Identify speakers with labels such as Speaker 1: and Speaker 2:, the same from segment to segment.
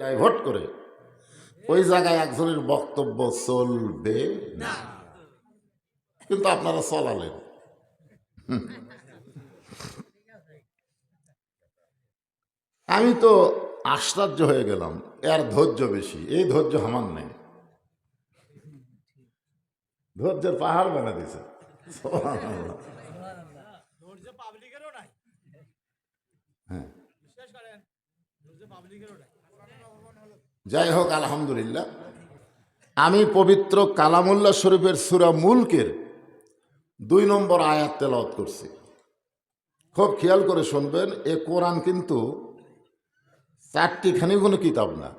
Speaker 1: Divert করে। ওই জায়গায় একজনের বক্তব্য চলবে না। কিন্তু আপনারা চলালেন। আমি তো আশ্চর্য হয়ে গেলাম এর ধৈর্য বেশি। এই ধৈর্য আমার নেই। ধৈর্যের পাহাড় বানা দিছে সুবহানাল্লাহ।
Speaker 2: ধৈর্য পাবলিকেরও নাই।
Speaker 1: হ্যাঁ
Speaker 2: বিশ্বাস করেন ধৈর্য পাবলিকেরও নাই
Speaker 1: যাই হোক, আলহামদুলিল্লাহ। আমি পবিত্র কালামুল্লাহ শরীফের সুরা মুলকের দুই নম্বর আয়াত তেলাওয়াত করছি। খুব খেয়াল করে শুনবেন, এ কোরআন কিন্তু চারটিখানি কোনো কিতাব না।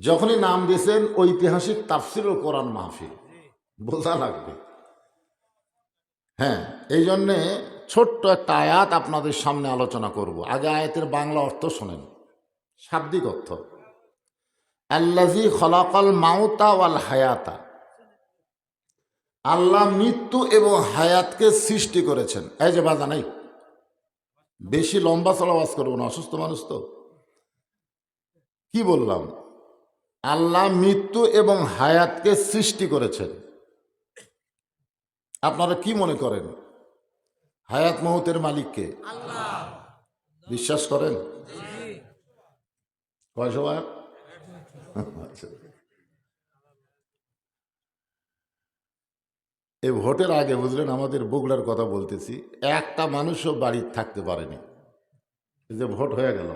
Speaker 1: যখনই নাম দিয়েছেন, ঐতিহাসিক তাফসির কোরআন মাহফিল। বোঝা লাগবে। হ্যাঁ এই জন্যে ছোট্ট একটা আয়াত আপনাদের সামনে আলোচনা করব। আগে আয়াতের বাংলা অর্থ শোনেন। শাব্দিক অর্থ। আল্লাজি খলাকল মাউতা ওয়াল হায়াতা। আল্লাহ মৃত্যু এবং হায়াতকে সৃষ্টি করেছেন। এই যে বাজা নাই বেশি লম্বা চলাবাস করব না অসুস্থ মানুষ তো। কি বললাম? আল্লাহ মৃত্যু এবং হায়াতকে সৃষ্টি করেছেন। আপনারা কি মনে করেন? হায়াত মহতের মালিককে? বিশ্বাস করেন? আচ্ছা। এই ভোটের আগে বুঝলেন, আমাদের বগুড়ার কথা বলতেছি। একটা মানুষও বাড়ির থাকতে পারেনি। যে ভোট হয়ে গেল।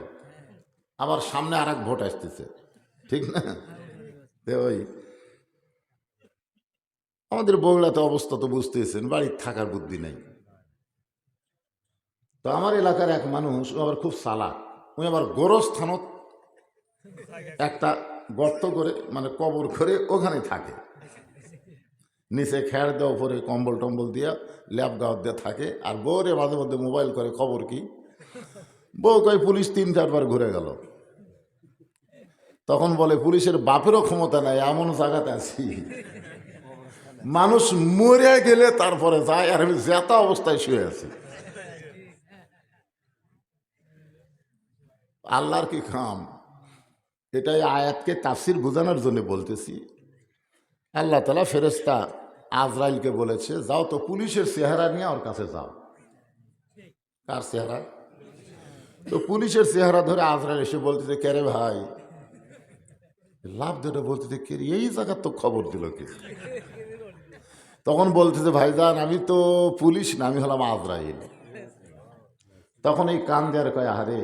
Speaker 1: আবার সামনে আর এক ভোট আসতেছে। ঠিক না? ওই আমাদের বগুড়াতে অবস্থা তো বুঝতেছেন, বাড়ির থাকার বুদ্ধি নেই। তো আমার এলাকার এক মানুষ আবার খুব সালা উনি আবার গোরস্থানত একটা গর্ত করে মানে কবর করে ওখানে থাকে। নিচে খ্যার দেওয়া, উপরে কম্বল টম্বল দিয়া, ল্যাপ গাওয়ার দিয়ে থাকে। আর বউরে মাঝে মধ্যে মোবাইল করে, খবর কি? বউ কয়, পুলিশ তিন চারবার ঘুরে গেল। তখন বলে, পুলিশের বাপেরও ক্ষমতা নাই, এমন জায়গাতে আছি। মানুষ মরে গেলে তারপরে যায়, আর আমি জেতা অবস্থায় শুয়ে আছি। আল্লাহর কি খাম? এটাই আয়াতকে তাফসির বোঝানোর জন্য বলতেছি। আল্লাহ তালা ফেরেস্তা আজরাইলকে বলেছে, যাও তো পুলিশের চেহারা নিয়ে ওর কাছে যাও। কার চেহারা? তো পুলিশের চেহারা ধরে আজরাইল এসে বলতেছে কেরে ভাই? লাভ ধরে বলতেছে, কে রে? এই জায়গার তো খবর দিল কি? তখন বলতেছে ভাই ভাইজান, আমি তো পুলিশ না, আমি হলাম আজরাইল। তখন এই কান দেওয়ার কয়, আহারে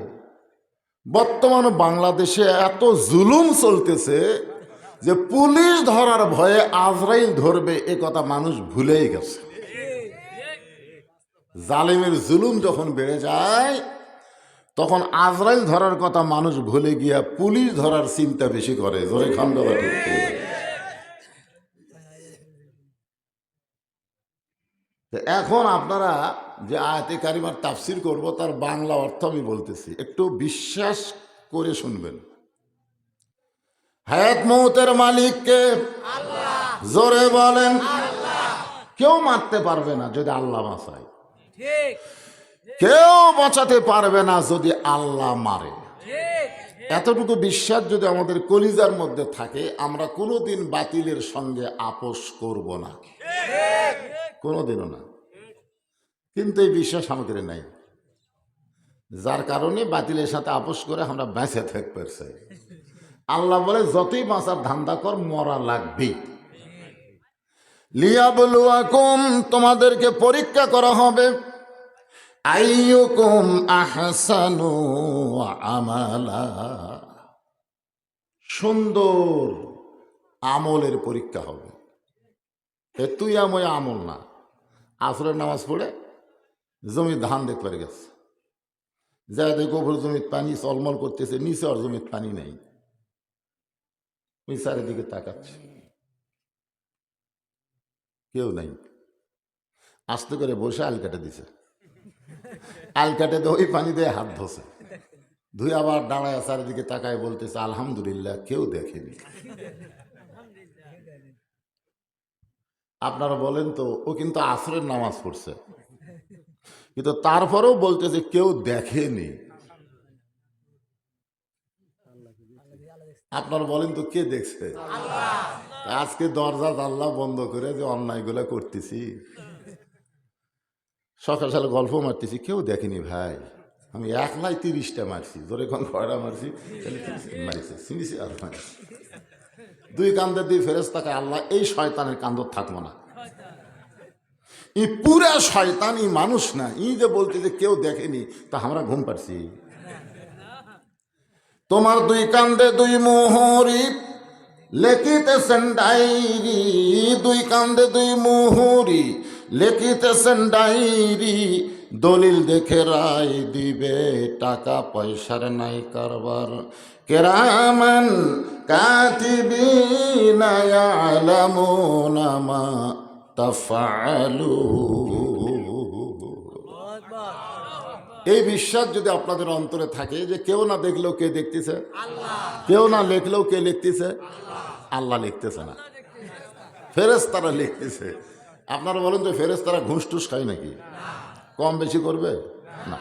Speaker 1: বর্তমান বাংলাদেশে এত জুলুম চলতেছে যে পুলিশ ধরার ভয়ে আজরাইল ধরবে, এ কথা মানুষ ভুলেই গেছে। জালিমের জুলুম যখন বেড়ে যায়, তখন আজরাইল ধরার কথা মানুষ ভুলে গিয়া পুলিশ ধরার চিন্তা বেশি করে। জোরে খন্ড ঠিক করে। তো এখন আপনারা যে আয়াতে কারিমার তাফসির করব তার বাংলা অর্থ আমি বলতেছি। একটু বিশ্বাস করে শুনবেন। হায়াত মৌতের মালিককে জোরে বলেন। কেউ মারতে পারবে না যদি আল্লাহ বাঁচায়। কেউ বাঁচাতে পারবে না যদি আল্লাহ মারে। এতটুকু বিশ্বাস যদি আমাদের কলিজার মধ্যে থাকে আমরা কোনোদিন বাতিলের সঙ্গে আপোষ করব না। কোনোদিনও না। কিন্তু এই বিশ্বাস আমাদের নাই। যার কারণে বাতিলের সাথে আপোষ করে আমরা বেঁচে থাকতে পারছি। আল্লাহ বলে, যতই বাঁচার ধান্দা কর, মরা লাগবে লিয়া বলুয়াকুম তোমাদেরকে পরীক্ষা করা হবে। আইয়ুকুম আহসানু আমালা। সুন্দর আমলের পরীক্ষা হবে। তুই আময় আমল না। আসরের নামাজ পড়ে জমি ধান দেখতে পারে গেছে। যা দেখো জমির পানি চলমল করতেছে, নিচে আর জমির পানি নেই। ওই চারিদিকে তাকাচ্ছে। কেউ নাই। আস্তে করে বসে আল কাটে দিছে। আল কাটে দিয়ে ওই পানি দিয়ে হাত ধসে ধুই আবার দাঁড়ায় চারিদিকে তাকায় বলতেছে, আলহামদুলিল্লাহ, কেউ দেখেনি। আপনারা বলেন তো ও কিন্তু আসরের নামাজ পড়ছে। কিন্তু তারপরেও বলতে যে কেউ দেখেনি। আপনারা বলেন তো কে দেখছে? আজকে দরজা জানলা বন্ধ করে যে অন্যায়গুলো করতেছি। সকাল সকাল গল্প মারতেছি কেউ দেখেনি ভাই। আমি এক একলাই তিরিশটা মারছি ধরে কোন কয়টা মারছি? খালি 30 মারিছে চিনিছি আর মারিছি। দুই কান্দে দুই ফেরেস তাকে আল্লাহ এই শয়তানের কান্দ থাকব না। ই পুরা শয়তান ই মানুষ না ই যে বলতে যে কেউ দেখেনি, তা আমরা ঘুম পাচ্ছি তোমার দুই কান্দে দুই মোহরি, লেখিতেছেন ডাইরি দুই কান্দে দুই মোহরি, লেখিতেছেন ডাইরি দলিল দেখে রায় দিবে টাকা পয়সার নাই কারবার। কেরামান ইয়ালামুনা মা তাফআলুন এই বিশ্বাস যদি আপনাদের অন্তরে থাকে যে কেউ না দেখলেও কে দেখতেছে? কেউ না লিখলেও কে লিখতেছে? আল্লাহ লিখতেছে না। ফেরেস তারা লিখতেছে। আপনারা বলেন যে ফেরেস তারা ঘুষ টুস খায় নাকি? কম বেশি করবে? না।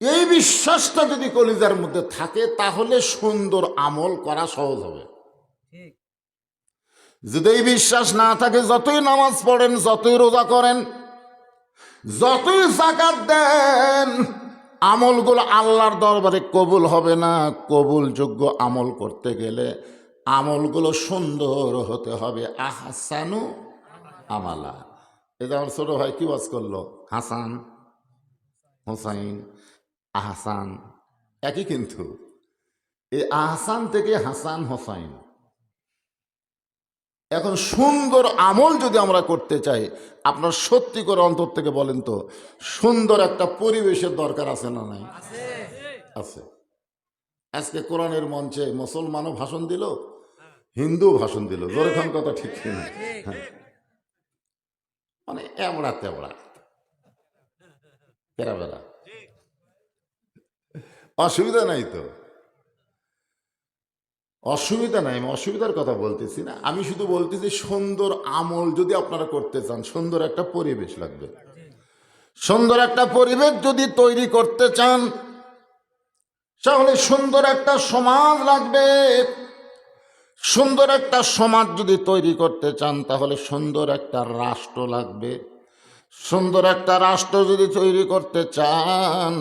Speaker 1: এই বিশ্বাসটা যদি কলিজার মধ্যে থাকে তাহলে সুন্দর আমল করা সহজ হবে। যদি এই বিশ্বাস না থাকে যতই নামাজ পড়েন যতই রোজা করেন যতই জাকাত দেন আমলগুলো আল্লাহর দরবারে কবুল হবে না। কবুলযোগ্য আমল করতে গেলে আমলগুলো সুন্দর হতে হবে। আহসানু আমালা। এই যে আমার ছোট ভাই কি বাস করল? হাসান হোসাইন আহসান একই কিন্তু। এই আহসান থেকে হাসান হোসাইন। এখন সুন্দর আমল যদি আমরা করতে চাই আপনার সত্যি করে অন্তর থেকে বলেন তো সুন্দর একটা পরিবেশের দরকার আছে না নাই? আছে। আজকে কোরআনের মঞ্চে মুসলমানও ভাষণ দিল হিন্দু ভাষণ দিল। জোরেখান কথা ঠিক কিনা? হ্যাঁ। মানে এবড়া তেবড়া বেড়া অসুবিধা নাই তো। অসুবিধা নাই, আমি অসুবিধার কথা বলতেছি না। আমি শুধু বলতেছি সুন্দর আমল যদি আপনারা করতে চান, সুন্দর একটা পরিবেশ লাগবে। সুন্দর একটা পরিবেশ যদি তৈরি করতে চান, তাহলে সুন্দর একটা সমাজ লাগবে। সুন্দর একটা সমাজ যদি তৈরি করতে চান, তাহলে সুন্দর একটা রাষ্ট্র লাগবে। সুন্দর একটা রাষ্ট্র যদি তৈরি করতে চান,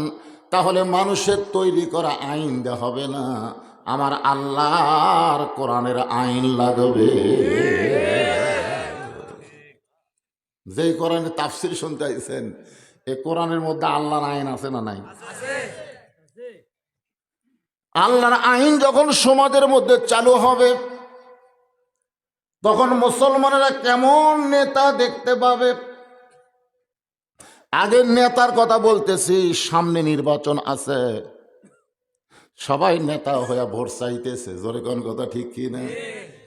Speaker 1: তাহলে মানুষের তৈরি করা আইন দেওয়া হবে না। আমার আল্লাহর কোরআনের আইন লাগবে। যেই কোরআনে তাফসির শুনতে আইছেন, এ কোরআনের মধ্যে আল্লাহর আইন আছে না নাই? আল্লাহর আইন যখন সমাজের মধ্যে চালু হবে, তখন মুসলমানেরা কেমন নেতা দেখতে পাবে? আগের নেতার কথা বলতেছি, সামনে নির্বাচন আছে। সবাই নেতা হয়ে ভোট চাইতেছে, জোরে কোন কথা ঠিক কি না?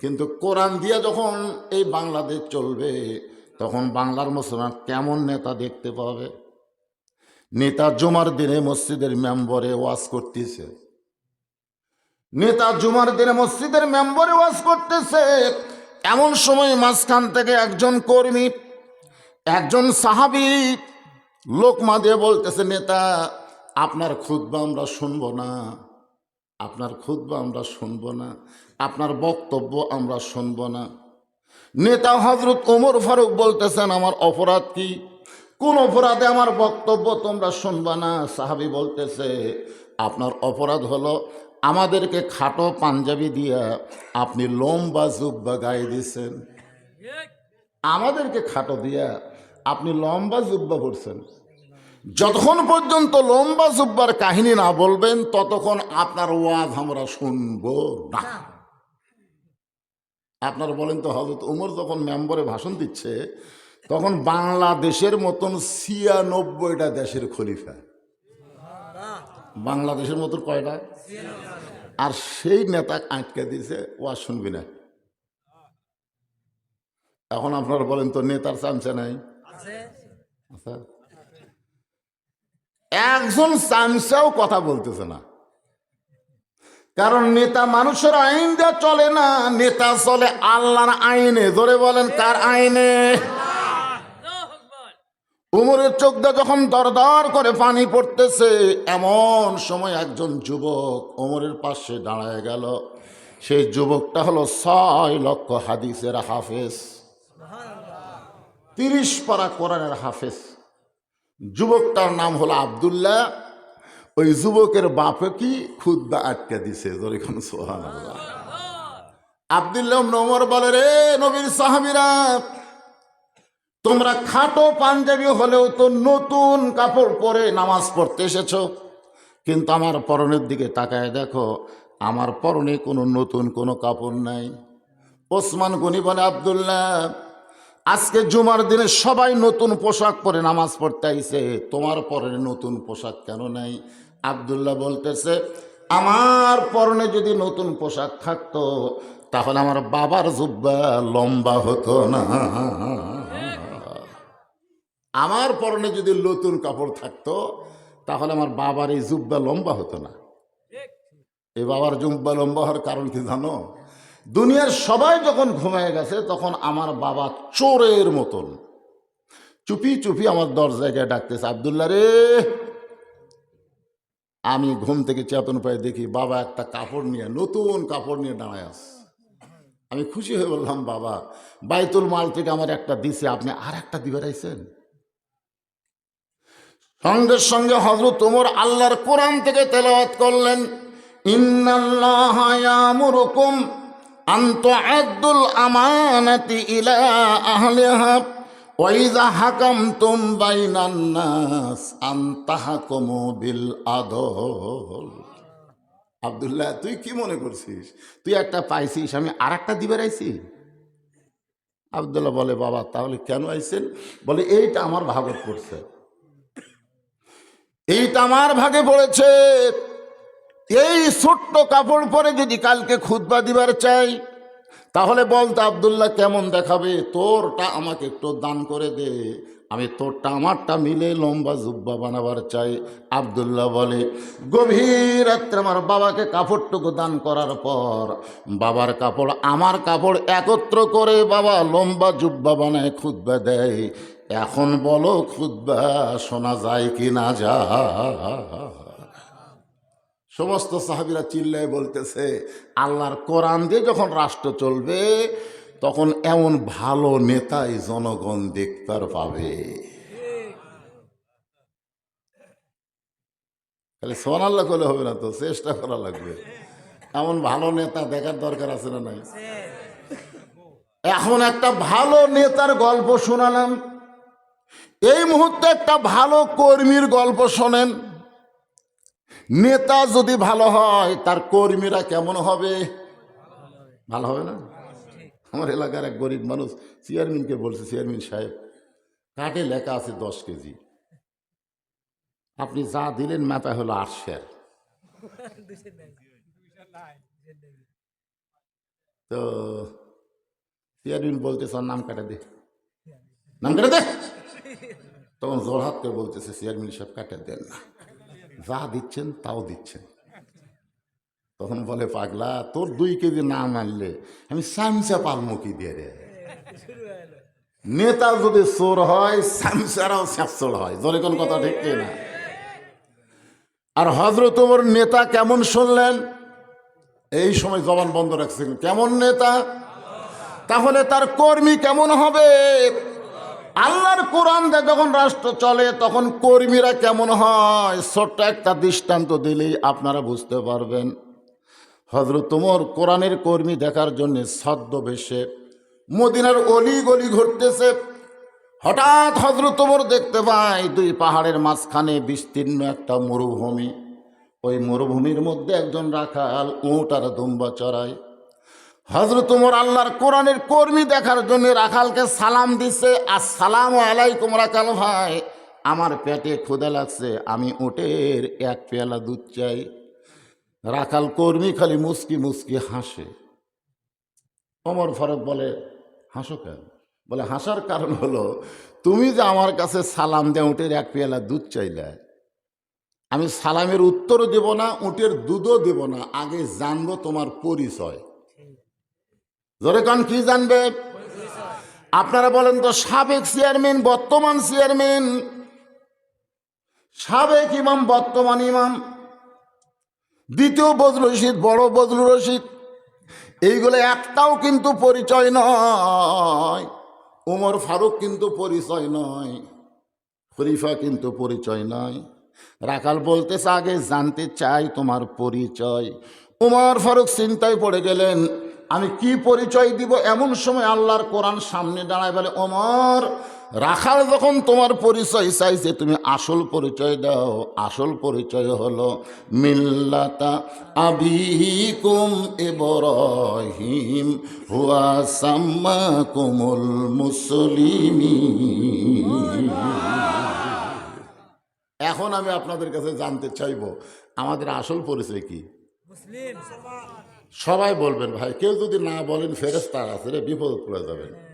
Speaker 1: কিন্তু কোরআন দিয়ে যখন এই বাংলাদেশ চলবে, তখন বাংলার মুসলমান কেমন নেতা দেখতে পাবে? নেতা জমার দিনে মসজিদের মেম্বরে ওয়াজ করতেছে। নেতা জুমার দিনে মসজিদের মেম্বরে ওয়াজ করতেছে। এমন সময় মাঝখান থেকে একজন কর্মী, একজন সাহাবি লোকমা দিয়ে বলতেছে, নেতা, আপনার খুদ্া আমরা শুনব না, আপনার খুদ্া আমরা শুনব না, আপনার বক্তব্য আমরা শুনব না। নেতা হজরত ওমর ফারুক বলতেছেন, আমার অপরাধ কি? কোন অপরাধে আমার বক্তব্য তোমরা শুনবা না? সাহাবি বলতেছে, আপনার অপরাধ হলো আমাদেরকে খাটো পাঞ্জাবি দিয়া আপনি লম্বা জুব্বা গায়ে দিয়েছেন আমাদেরকে খাটো দিয়া আপনি লম্বা জুব্বা পড়ছেন যতক্ষণ পর্যন্ত লম্বা জুব্বার কাহিনী না বলবেন, ততক্ষণ আপনার ওয়াজ আমরা শুনব না। আপনার বলেন তো হজরত উমর যখন মেম্বরে ভাষণ দিচ্ছে, তখন বাংলাদেশের মতন ছিয়ানব্বইটা দেশের খলিফা। বাংলাদেশের মতন কয়টা? আর সেই নেতা আটকে দিয়েছে ওয়াজ শুনবি না এখন আপনারা বলেন তো নেতার চামচা নাই? আচ্ছা। একজন চামচাও কথা বলতেছে না। কারণ নেতা মানুষের আইন যা চলে না নেতা চলে আল্লাহর আইনে। ধরে বলেন কার আইনে? উমরের চোখ দিয়ে যখন দরদর করে পানি পড়তেছে, এমন সময় একজন যুবক ওমরের পাশে দাঁড়ায় গেল। সেই যুবকটা হলো ছয় লক্ষ হাদিসের হাফেজ। তিরিশ পারা কোরআনের হাফেজ। যুবকটার নাম হলো আবদুল্লাহ। ওই যুবকের বাপে কি খুদ্া আটকে দিছে যেরকম সোহান আবদুল্লাহ নমর বলে, রে নবীর সাহাবিরা তোমরা খাটো পাঞ্জাবি হলেও তো নতুন কাপড় পরে নামাজ পড়তে এসেছ। কিন্তু আমার পরনের দিকে তাকায় দেখো, আমার পরনে কোনো নতুন কোনো কাপড় নাই। ওসমান গনি বলে, আবদুল্লাহ, আজকে জুমার দিনে সবাই নতুন পোশাক পরে নামাজ পড়তে আইছে। তোমার পরনে নতুন পোশাক কেন নাই? আবদুল্লাহ বলতেছে, আমার পরনে যদি নতুন পোশাক থাকতো, তাহলে আমার বাবার জুব্বা লম্বা হতো না। আমার পরনে যদি নতুন কাপড় থাকতো, তাহলে আমার বাবার এই জুব্বা লম্বা হতো না। এই বাবার জুব্বা লম্বা হওয়ার কারণ কি জানো? দুনিয়ার সবাই যখন ঘুমায় গেছে, তখন আমার বাবা চোরের মতন। চুপি চুপি আমার দরজায় গিয়ে ডাকতেছে আবদুল্লা রে! আমি ঘুম থেকে চেতন পায়ে দেখি, বাবা, একটা কাপড় নিয়ে, নতুন কাপড় নিয়ে দাঁড়ায় আস। আমি খুশি হয়ে বললাম, বাবা, বাইতুল মাল থেকে আমার একটা দিছে, আপনি আর একটা দিবে রাইছেন সঙ্গে সঙ্গে হজরত তোমর আল্লাহর কোরআন থেকে তেলাওয়াত করলেন, ইন্নাল্লাহ ইয়ামুরুকুম আন তুআদ্দুল আমানাতি ইলা আহলিহা, ওয়া ইযা হাকামতুম বাইনান নাস আন তাহকুমু বিল আদল। আব্দুল্লাহ, তুই কি মনে করছিস? তুই একটা পাইছিস, আমি আর একটা দিবে রাইছি আবদুল্লাহ বলে, বাবা, তাহলে কেন আইছেন? বলে, এইটা আমার ভাগত পড়ছে এইটা আমার ভাগে পড়েছে। এই ছোট্ট কাপড় পরে যদি কালকে খুতবা দিবার চাই, তাহলে বলতো আবদুল্লাহ কেমন দেখাবে? তোরটা আমাকে একটু দান করে দে। আমি তোরটা, আমারটা মিলে লম্বা জুব্বা বানাবার চাই। আবদুল্লাহ বলে, গভীর রাত্রে আমার বাবাকে কাপড়টুকু দান করার পর, বাবার কাপড়, আমার কাপড় একত্র করে বাবা লম্বা জুব্বা বানায় খুতবা দেয়। এখন বলো খুতবা শোনা যায় কি না যায় সমস্ত সাহাবিরা চিল্লায় বলতেছে আল্লাহর কোরআন দিয়ে যখন রাষ্ট্র চলবে তখন এমন ভালো নেতাই জনগণ দেখতার পাবে। খালি সোনাল্লা করলে হবে না তো চেষ্টা করা লাগবে। এমন ভালো নেতা দেখার দরকার আছে না নাই? এখন একটা ভালো নেতার গল্প শোনালাম। এই মুহূর্তে একটা ভালো কর্মীর গল্প শোনেন। নেতা যদি ভালো হয়, তার কর্মীরা কেমন হবে? ভালো হবে না? আমার এলাকার এক গরিব মানুষ, চেয়ারম্যানকে বলছে, চেয়ারম্যান সাহেব কাটে লেখা আছে দশ কেজি? আপনি যা দিলেন মাপা হলো আট
Speaker 2: নাই
Speaker 1: তো, চেয়ারম্যান বলতে নাম কাটে দে। নাম কাটে দে? তখন জোরহাত করে বলতেছে, চেয়ারম্যান সাহেব, কাটে দেন না। যা দিচ্ছেন তাও দিচ্ছেন। তখন বলে, পাগলা, তোর দুই কেজি না মানলে আমি সামসা পালমো কি দিয়ে রে? নেতা যদি চোর হয় সামসারাও স্যাঁচোর হয়। জোরে কোন কথা ঠিক না? আর হজরত ওমর নেতা কেমন শুনলেন? এই সময় জবান বন্ধ রাখছেন। কেমন নেতা? তাহলে তার কর্মী কেমন হবে? আল্লাহর কোরআন যখন রাষ্ট্র চলে, তখন কর্মীরা কেমন হয়? ছোট্ট একটা দৃষ্টান্ত দিলেই আপনারা বুঝতে পারবেন। হজরত তোমর কোরআনের কর্মী দেখার জন্য ছদ্মবেশে মদিনার অলি গলি ঘুরতেছে। হঠাৎ হজরত তোমর দেখতে পায়, দুই পাহাড়ের মাঝখানে বিস্তীর্ণ একটা মরুভূমি। ওই মরুভূমির মধ্যে একজন রাখাল উঁট আর দুম্বা চড়ায়। হজরত উমর আল্লাহর কোরআনের কর্মী দেখার জন্য রাখালকে সালাম দিছে আসসালাম আলাইকুম রাখাল ভাই, আমার পেটে ক্ষুদা লাগছে, আমি উটের এক পেয়ালা দুধ চাই। রাখাল কর্মী খালি মুসকি মুসকি হাসে। অমর ফারুক বলে, হাসো কেন? বলে, হাসার কারণ হলো, তুমি যে আমার কাছে সালাম দিয়ে উটের এক পেয়ালা দুধ চাইলে, আমি সালামের উত্তরও দেব না, উটের দুধও দেব না, আগে জানব তোমার পরিচয়। জোরে কান, কি জানবে? আপনারা বলেন তো, সাবেক চেয়ারম্যান, বর্তমান চেয়ারম্যান? সাবেক ইমাম, বর্তমান ইমাম? দ্বিতীয় বদরুল রশিদ, বড় বদরুল রশিদ। এইগুলো একটাও কিন্তু পরিচয় নয়। উমর ফারুক কিন্তু পরিচয় নয়। খলিফা কিন্তু পরিচয় নয়। রাখাল বলতেছে, আগে জানতে চাই তোমার পরিচয়। উমর ফারুক চিন্তায় পড়ে গেলেন আমি কি পরিচয় দিব? এমন সময় আল্লাহর কোরআন সামনে দাঁড়ায় বলে অমর রাখাল যখন তোমার পরিচয় চাইছে, তুমি আসল পরিচয় দাও। আসল পরিচয় হলো মিল্লাতা আবিকুম ইব্রাহিম, হুয়া সাম্মাকুমুল মুসলিমিন। এখন আমি আপনাদের কাছে জানতে চাইব, আমাদের আসল পরিচয় কি?
Speaker 2: মুসলিম।
Speaker 1: সবাই বলবেন ভাই কেউ যদি না বলেন ফেরেস্তার আছে রে বিপদ পড়ে যাবেন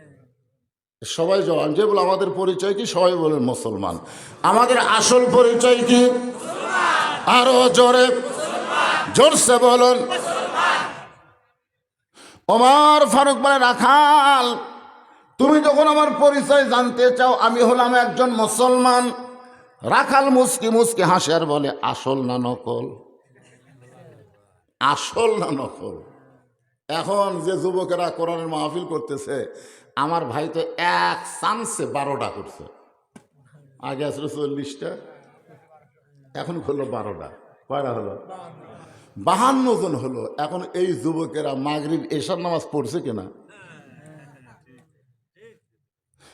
Speaker 1: সবাই জবান যে বলে আমাদের পরিচয় কি? সবাই বলেন মুসলমান। আমাদের আসল পরিচয় কি? আরও জোরে জোরসে বলুন। ওমর ফারুক বলে রাখাল তুমি যখন আমার পরিচয় জানতে চাও আমি হলাম একজন মুসলমান। রাখাল মুসকি মুসকি হাসে আর বলে আসল না নকল? আসল না নকল? এখন যে যুবকেরা কোরআনের মাহফিল করতেছে, আমার ভাই তো এক চান্সে বারোটা করছে। আগে আসলে চল্লিশটা, এখন হলো বারোটা। কয়টা হলো? বাহান্ন জন হলো। এখন এই যুবকেরা মাগরিব এশার নামাজ পড়ছে কিনা?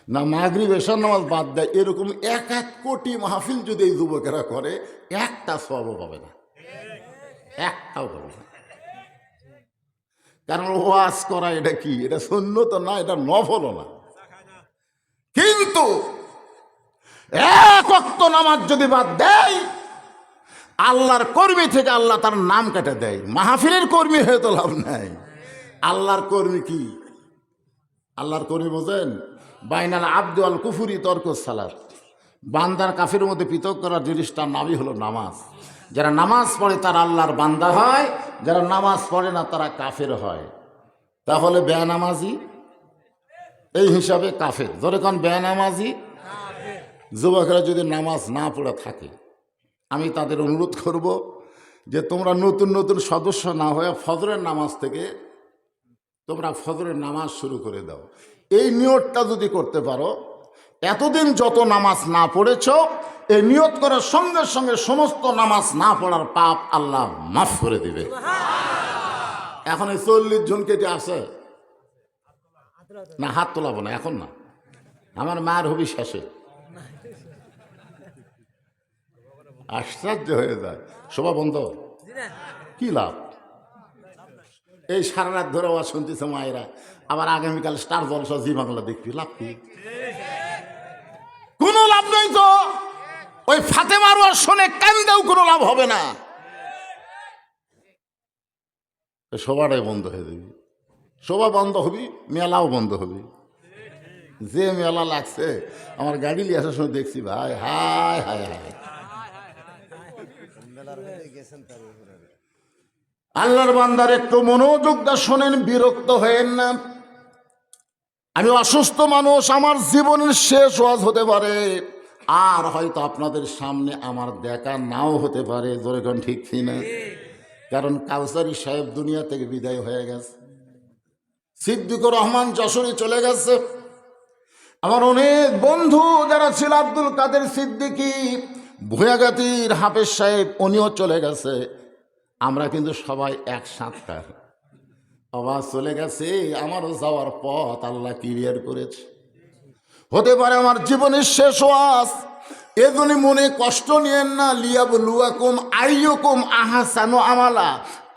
Speaker 1: না, মাগরিব এশার নামাজ বাদ দেয়, এরকম এক এক কোটি মাহফিল যদি এই যুবকেরা করে, একটা সব পাবে না। একটাও পাবে না কারণ ওয়াজ করা এটা কি? এটা শূন্য তো না, এটা নফল না। কিন্তু এক অক্ত নামাজ যদি বাদ দেয়, আল্লাহর কর্মী থেকে আল্লাহ তার নাম কেটে দেয়। মাহফিলের কর্মী হয়ে তো লাভ নাই। আল্লাহর কর্মী কি? আল্লাহর কর্মী বোঝেন? বাইনাল আব্দুল কুফুরি তর্ক সালাত বান্দার কাফের মধ্যে পৃথক করার জিনিসটার নামই হলো নামাজ। যারা নামাজ পড়ে তারা আল্লাহর বান্দা হয়, যারা নামাজ পড়ে না তারা কাফের হয়। তাহলে বেয়ানামাজি এই হিসাবে কাফের। ধরে কোন বেয়ানামাজি যুবকরা যদি নামাজ না পড়ে থাকে, আমি তাদের অনুরোধ করব যে তোমরা নতুন নতুন সদস্য না হয়ে ফজরের নামাজ থেকে তোমরা ফজরের নামাজ শুরু করে দাও। এই নিয়তটা যদি করতে পারো এতদিন যত নামাজ না পড়েছ এই নিয়ত করার সঙ্গে সঙ্গে সমস্ত নামাজ না পড়ার পাপ আল্লাহ মাফ করে দিবে। এখন এই চল্লিশ জন কেটে আছে না হাত তোলাবো না এখন না। আমার মায়ের হবি শেষে আশ্চর্য হয়ে যায়। শোভা বন্ধ। কি লাভ? এই সারা রাত ধরে আওয়াজ শুনতেছে মায়েরা। আবার আগামীকাল স্টার জলসা জি বাংলা দেখবি লাভ কি কোনো লাভ নেই তো ওই ফাতে মারুয়ার শোনে কান্দেও কোনো লাভ হবে না। সবাটাই বন্ধ হয়ে যাবি। শোভা বন্ধ হবি, মেলাও বন্ধ হবি। যে মেলা লাগছে, আমার গাড়ি নিয়ে আসার সময় দেখছি ভাই, হায় হায় হায়। আল্লাহর বান্দার একটু মনোযোগটা শোনেন, বিরক্ত হয়েন না। আমি অসুস্থ মানুষ, আমার জীবনের শেষ ওয়াজ হতে পারে। আর হয়তো আপনাদের সামনে আমার দেখা নাও হতে পারে যেরকম ঠিক কিনা? কারণ কাউসারি সাহেব দুনিয়া থেকে বিদায় হয়ে গেছে। সিদ্দিকুর রহমান যশোরে চলে গেছে। আমার অনেক বন্ধু যারা ছিল, আব্দুল কাদের সিদ্দিকি, ভুয়াগাতির হাফেজ সাহেব, উনিও চলে গেছে। আমরা কিন্তু সবাই এক একসাথকার আবার চলে গেছে, আমারও যাওয়ার পথ আল্লাহ ক্লিয়ার করেছে। হতে পারে আমার জীবনের শেষ ওয়াজ। এগুলি মনে কষ্ট নিয়েন না। লিয়াব লুয়াকুম আইয়কুম আহাসানু আমালা।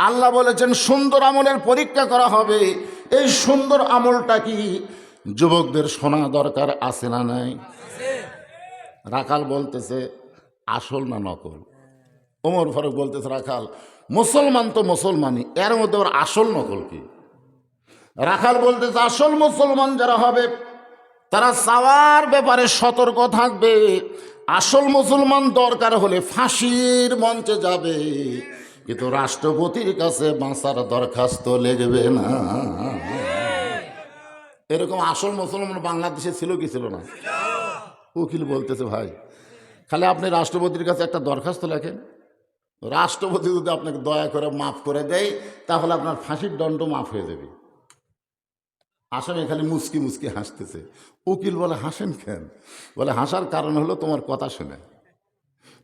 Speaker 1: আল্লাহ বলেছেন, সুন্দর আমলের পরীক্ষা করা হবে। এই সুন্দর আমলটা কি? যুবকদের শোনা দরকার আছে না নাই? রাখাল বলতেছে, আসল না নকল? ওমর ফারুক বলতেছে, রাখাল, মুসলমান তো মুসলমানই, এর মধ্যে ওর আসল নকল কি? রাখাল বলতেছে, আসল মুসলমান যারা হবে তারা চাওয়ার ব্যাপারে সতর্ক থাকবে। আসল মুসলমান দরকার হলে ফাঁসির মঞ্চে যাবে। কিন্তু রাষ্ট্রপতির কাছে বাঁচার দরখাস্ত লেগবে না। এরকম আসল মুসলমান বাংলাদেশে ছিল কি ছিল না? উকিল বলতেছে, ভাই, খালি আপনি রাষ্ট্রপতির কাছে একটা দরখাস্ত লেখেন। রাষ্ট্রপতি যদি আপনাকে দয়া করে মাফ করে দেয়, তাহলে আপনার ফাঁসির দণ্ড মাফ হয়ে যাবে। আসামি খালি মুচকি মুচকি হাসতেছে। উকিল বলে, হাসেন কেন? বলে, হাসার কারণ হলো তোমার কথা শুনে।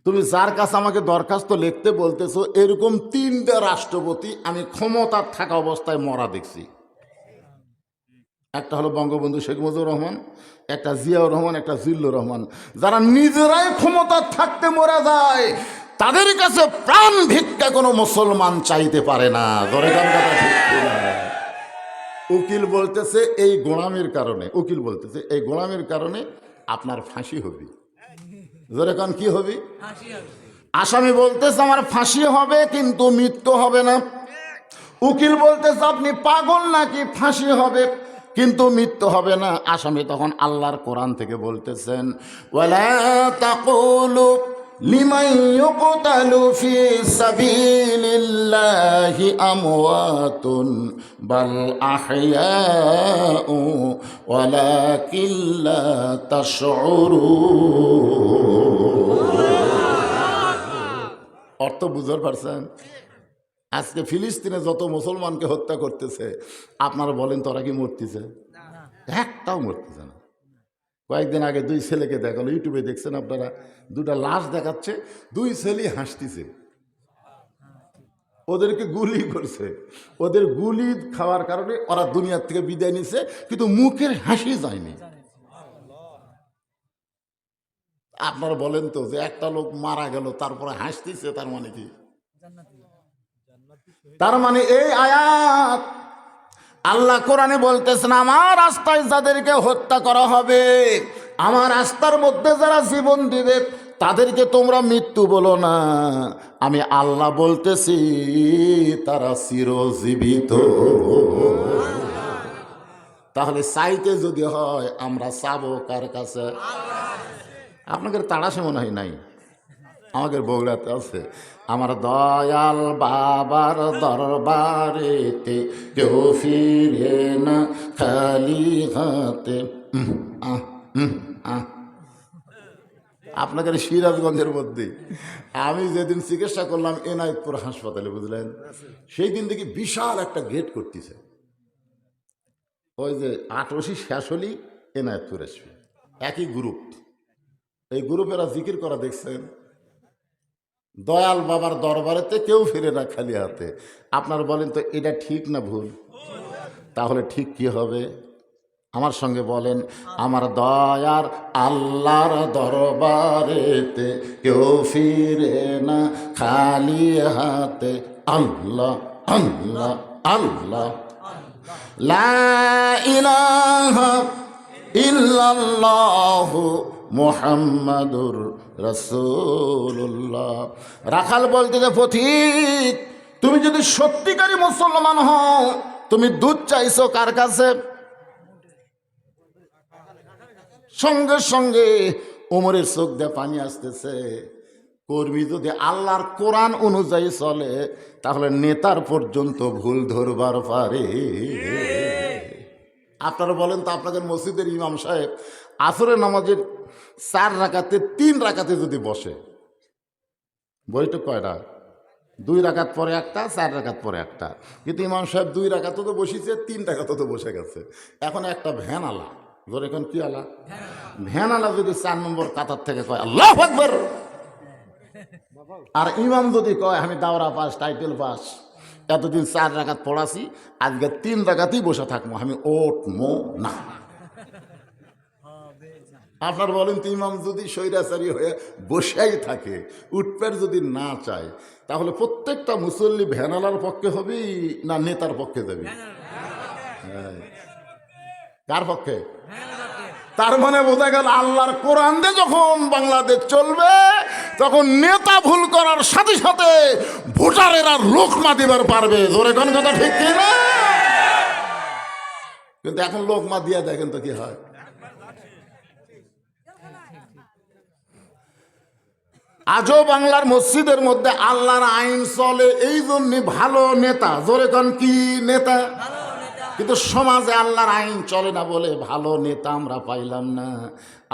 Speaker 1: তুমি যার কাছে আমাকে দরখাস্ত লিখতে বলতেছো, এরকম তিনটা রাষ্ট্রপতি আমি ক্ষমতার থাকা অবস্থায় মরা দেখছি। একটা হলো বঙ্গবন্ধু শেখ মুজিবুর রহমান, একটা জিয়াউর রহমান, একটা জিল্লুর রহমান। যারা নিজেরাই ক্ষমতা থাকতে মরা যায়, তাদের কাছে প্রাণ ভিক্ষা কোনো মুসলমান চাইতে পারে না। ধরে গান কথা ঠিক? উকিল বলতেছে এই গোড়ামির কারণে। উকিল বলতেছে এই গোড়ামির কারণে আপনার ফাঁসি হবে। কান কি হবে। আসামি বলতেছে আমার ফাঁসি হবে কিন্তু মৃত্যু হবে না। উকিল বলতেছে আপনি পাগল নাকি? ফাঁসি হবে কিন্তু মৃত্যু হবে না। আসামি তখন আল্লাহর কোরআন থেকে বলতেছেন ওয়ালা তাকুলু লিমান ইউকতালু ফি সাবিলিল্লাহি আমওয়াতুন বাল আহইয়াউ ওয়ালাকিন লা অর্থ বুঝতে পারছেন? আজকে ফিলিস্তিনে যত মুসলমানকে হত্যা করতেছে আপনারা বলেন তোরা কি মরতেছে? একটাও মরতেছে কয়েকদিন আগে দুই ছেলেকে দেখাল, ইউটিউবে দেখছেন আপনারা, দুটা লাশ দেখাচ্ছে, দুই ছেলে হাসতেছে। ওদেরকে গুলি করছে। ওদের গুলি খাওয়ার কারণে ওরা দুনিয়ার থেকে বিদায় নিছে, কিন্তু মুখের হাসি যায়নি। আপনারা বলেন তো যে একটা লোক মারা গেল, তারপরে হাসতেছে, তার মানে কি? তার মানে এই আয়াত আল্লাহ কোরআনে বলতেছেন, আমার রাস্তায় যাদেরকে হত্যা করা হবে, আমার রাস্তার মধ্যে যারা জীবন দিবে, তাদেরকে তোমরা মৃত্যু বলো না। আমি আল্লাহ বলতেছি, তারা চিরজীবিত। তাহলে চাইতে যদি হয়, আমরা চাবো কার কাছে? আপনাদের তাড়াশে মনে হয় নাই? আমাদের বগুড়াতে আছে। আমার দয়াল বাবার দরবারেতে কেউ ফিরে না খালি হাতে। আপনাদের সিরাজগঞ্জের মধ্যে। আমি যেদিন চিকিৎসা করলাম এনায়তপুর হাসপাতালে, বুঝলেন? সেই দিন দেখি বিশাল একটা গেট করতেছে। ওই যে আঠারোশি শেষ হলেই এনায়তপুর আসবে। একই গ্রুপ এই গ্রুপেরা জিকির করা দেখছেন। দয়াল বাবার দরবারেতে কেউ ফিরে না খালি হাতে। আপনার বলেন তো, এটা ঠিক না ভুল? তাহলে ঠিক কি হবে? আমার সঙ্গে বলেন, আমার দয়ার আল্লাহর দরবারেতে কেউ ফিরে না খালি হাতে। আল্লাহ আল্লাহ আল্লাহ। লা ইলাহা ইল্লাল্লাহু মুহাম্মাদুর রাসূলুল্লাহ। রাখাল বলতে যে পথিক তুমি যদি সত্যিকারী মুসলমান হও তুমি দুধ চাইছো কার কাছে? সঙ্গে সঙ্গে ওমরের চোখ দিয়ে পানি আসতেছে। কর্মী যদি আল্লাহর কোরআন অনুযায়ী চলে তাহলে নেতার পর্যন্ত ভুল ধরবার পারে। আপনারা বলেন তো আপনাদের মসজিদের ইমাম সাহেব আসরের নামাজের চার রাকাতে, তিন রাকাতে যদি বসে বইটা কয়টা দুই রাকাত পরে একটা, চার রাকাত পরে একটা। কিন্তু ইমাম সাহেব দুই রাকাতও তো বসেছে তিন রাকাতও তো বসে গেছে। এখন একটা ভ্যান আলা। ধর এখন কি আলা? ভ্যান আলা যদি চার নম্বর কাতার থেকে কয়, আল্লাহ আকবর! আর ইমাম যদি কয়, আমি দাওরা পাস, টাইটেল পাস, এতদিন চার রাকাত পড়াছি, আজকে তিন রাকাতেই বসে থাকব, আমি ওট ওঠমো না। আপনার বলেন, তো ইমাম যদি স্বৈরাচারী হয়ে বসেই থাকে উঠপের যদি না চায়, তাহলে প্রত্যেকটা মুসল্লি ভ্যানালার পক্ষে হবে না নেতার পক্ষে যাবে? হ্যাঁ। কার পক্ষে? তার মানে বোঝা গেল আল্লাহর কোরআন দিয়ে যখন বাংলাদেশ চলবে, তখন নেতা ভুল করার সাথে সাথে ভোটারেরা লোকমা দিবার পারবে। জোরে কোন কথা ঠিক কিন্তু এখন লোকমা দিয়া দেখেন তো কি হয়। আজও বাংলার মসজিদের মধ্যে আল্লাহর আইন চলে, এই জন্য ভালো নেতা। জোরে কন, কি নেতা? কিন্তু সমাজে আল্লাহর আইন চলে না বলে ভালো নেতা আমরা পাইলাম না।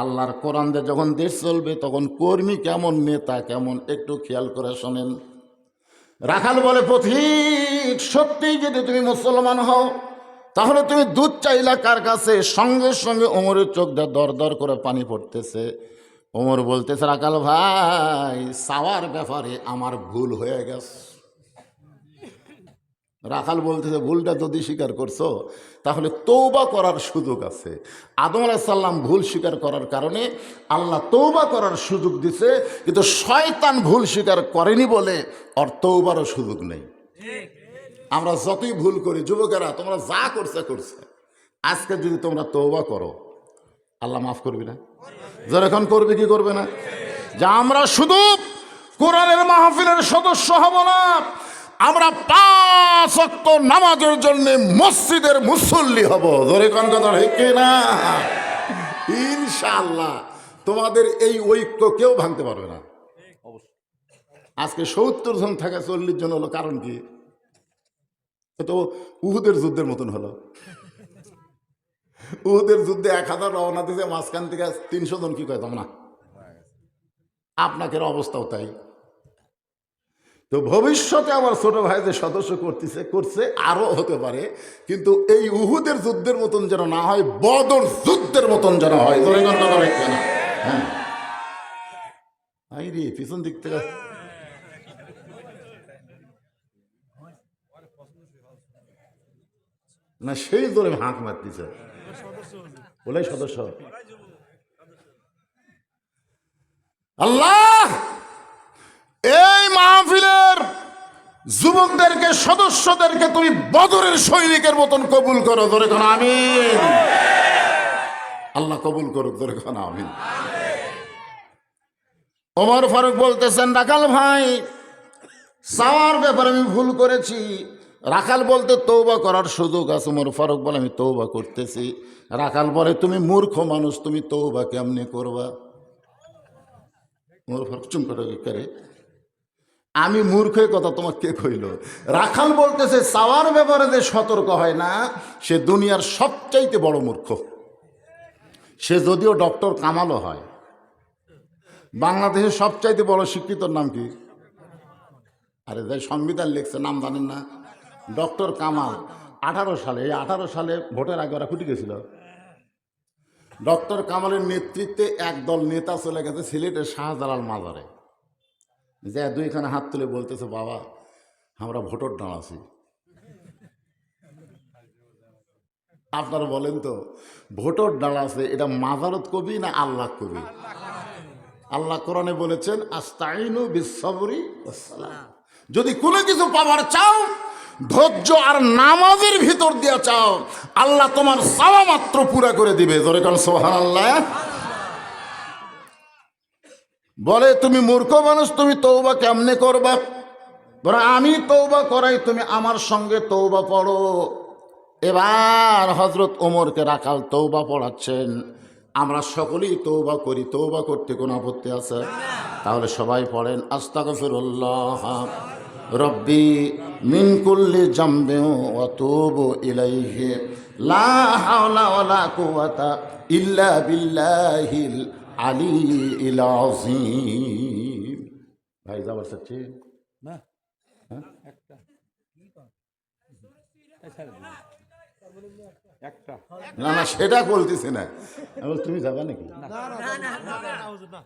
Speaker 1: আল্লাহর কোরআন দিয়ে যখন দেশ চলবে, তখন কর্মী কেমন নেতা, কেমন একটু খেয়াল করে শোনেন। রাখাল বলে, পথিক সত্যিই যদি তুমি মুসলমান হও, তাহলে তুমি দুধ চাইলা কার কাছে? সঙ্গে সঙ্গে ওমরের চোখ দিয়ে দর দর করে পানি পড়তেছে। ওমর বলতেছে রাখাল ভাই, সাওয়ার ব্যাপারে আমার ভুল হয়ে গেছে। রাখাল বলতেছে, ভুলটা যদি স্বীকার করছ, তাহলে তৌবা করার সুযোগ আছে। আদম আলাইসাল্লাম ভুল স্বীকার করার কারণে আল্লাহ তৌবা করার সুযোগ দিছে, কিন্তু শয়তান ভুল স্বীকার করেনি বলে ওর তৌবারও সুযোগ নেই। আমরা যতই ভুল করি, যুবকেরা, তোমরা যা করছে করছে। আজকে যদি তোমরা তৌবা করো, আল্লাহ মাফ করবি না? যখন করবে, কি করবে না? যে আমরা শুধু কোরআনের মাহফিলের সদস্য হব না, আমরা পাঁচ অক্ত নামাজের জন্য মসজিদের মুসল্লি হব। ধরে কোন কথা ঠিক না? ইনশাআল্লাহ, তোমাদের এই ঐক্য কেউ ভাঙতে পারবে না। আজকে সত্তর জন থাকা চল্লিশ জন হলো কারণ কি? তো উহুদের যুদ্ধের মতন হলো। উহুদের যুদ্ধে এক হাজার রওনা দিতে মাঝখান থেকে তিনশো জন কি কয় না আপনাকে অবস্থাও তাই। তো ভবিষ্যতে আমার ছোট ভাই যে সদস্য করতেছে, করছে আরও হতে পারে, কিন্তু এই উহুদের যুদ্ধের মতন যেন না হয়, বদর যুদ্ধের মতন যেন হয়? হ্যাঁ। রে পিছন দিক থেকে। না, সেই জোরে হাঁক মারতেছে। বলে সদস্য। আল্লাহ! এই মাহফিলের যুবকদেরকে, সদস্যদেরকে তুমি বদরের সৈনিকের মতন কবুল করো, ধরে কোন, আমিন। আল্লাহ কবুল করো ধরে কোন, আমিন। ওমর ফারুক বলতেছেন রাখাল ভাই সাওয়ার ব্যাপারে আমি ভুল করেছি। রাখাল বলতে তৌবা করার সুযোগ আছে ওমর ফারুক বলে, আমি তৌবা করতেছি। রাখাল বলে, তুমি মূর্খ মানুষ, তুমি তৌবা কেমনে করবা? ওমর ফারুক চুম করে আমি মূর্খের কথা তোমার কে কইল? রাখাল বলতেছে চাওয়ার ব্যাপারে যে সতর্ক হয় না, সে দুনিয়ার সবচাইতে বড় মূর্খ। সে যদিও ডক্টর কামালও হয়। বাংলাদেশের সবচাইতে বড় শিক্ষিতর নাম কি? আরে যাই, সংবিধান লিখছে, নাম জানেন না। ডক্টর কামাল, আঠারো সালে, এই আঠারো সালে ভোটের আগে ওরা ফুটে গেছিল। ডক্টর কামালের নেতৃত্বে একদল নেতা চলে গেছে সিলেটের শাহজালাল মাজারে। যে দুইখানে হাত তুলে বলতেছে, বাবা, আমরা ভোটর দাঁড়াছি আপনারা বলেন তো, ভোটর দাঁড়াছে এটা মাজারত কবি না আল্লাহ কবি? আল্লাহ কোরআনে বলেছেন, আস্তাইনু বিশ্বরি যদি কোনো কিছু পাওয়ার চাও ধৈর্য আর নামাজের ভিতর দিয়ে চাও। আল্লাহ তোমার চাওয়া মাত্র পুরা করে দিবে। জোরে কারণ সোহান আল্লাহ বলে, তুমি মূর্খ মানুষ, তুমি তৌবা কেমনে করবা? বলে, আমি তৌবা করাই, তুমি আমার সঙ্গে তৌবা পড়ো। এবার হজরত ওমরকে রাখাল তৌবা পড়াচ্ছেন। আমরা সকলেই তৌবা করি তৌবা করতে কোনো আপত্তি আছে? তাহলে সবাই পড়েন, আস্তাগফিরুল্লাহ। রব্বি মিন কুল্লি জামবে ওয়াতুব ইলাইহি লা হাওলা ওয়ালা কুওয়াতা ইল্লা বিল্লাহিল আলী ইল আযীম ভাই যাবার চাচ্ছি
Speaker 3: না একটা একটা
Speaker 1: না না সেটা বলতেছে না তুমি যাবা নাকি
Speaker 2: না না না না